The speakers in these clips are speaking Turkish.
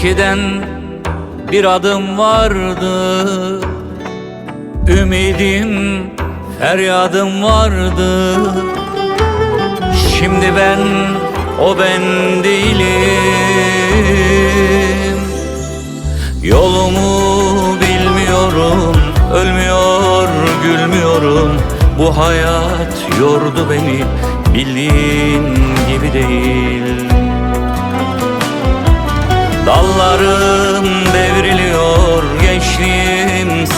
Eskiden bir adım vardı. Ümidim, feryadım vardı. Şimdi ben o ben değilim. Yolumu bilmiyorum Ölmüyor, gülmüyorum. Bu hayat yordu beni Bildiğin gibi değil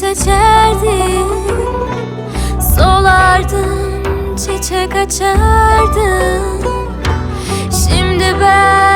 seçerdim Solardın, çiçek açardın. Şimdi ben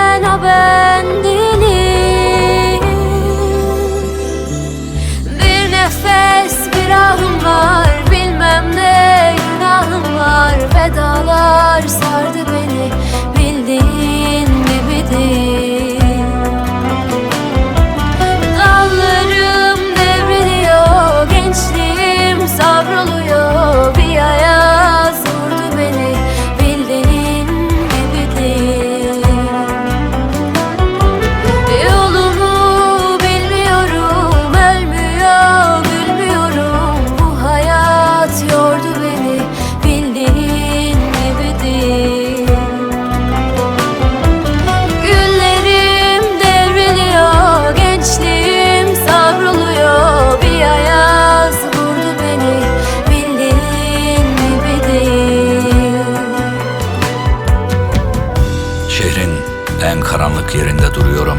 karanlık yerinde duruyorum.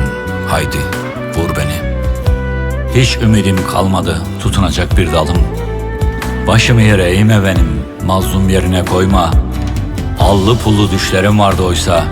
Haydi vur beni. Hiç ümidim kalmadı tutunacak bir dalım. Başımı yere eğme benim Mazlum yerine koyma. Allı pullu düşlerim vardı oysa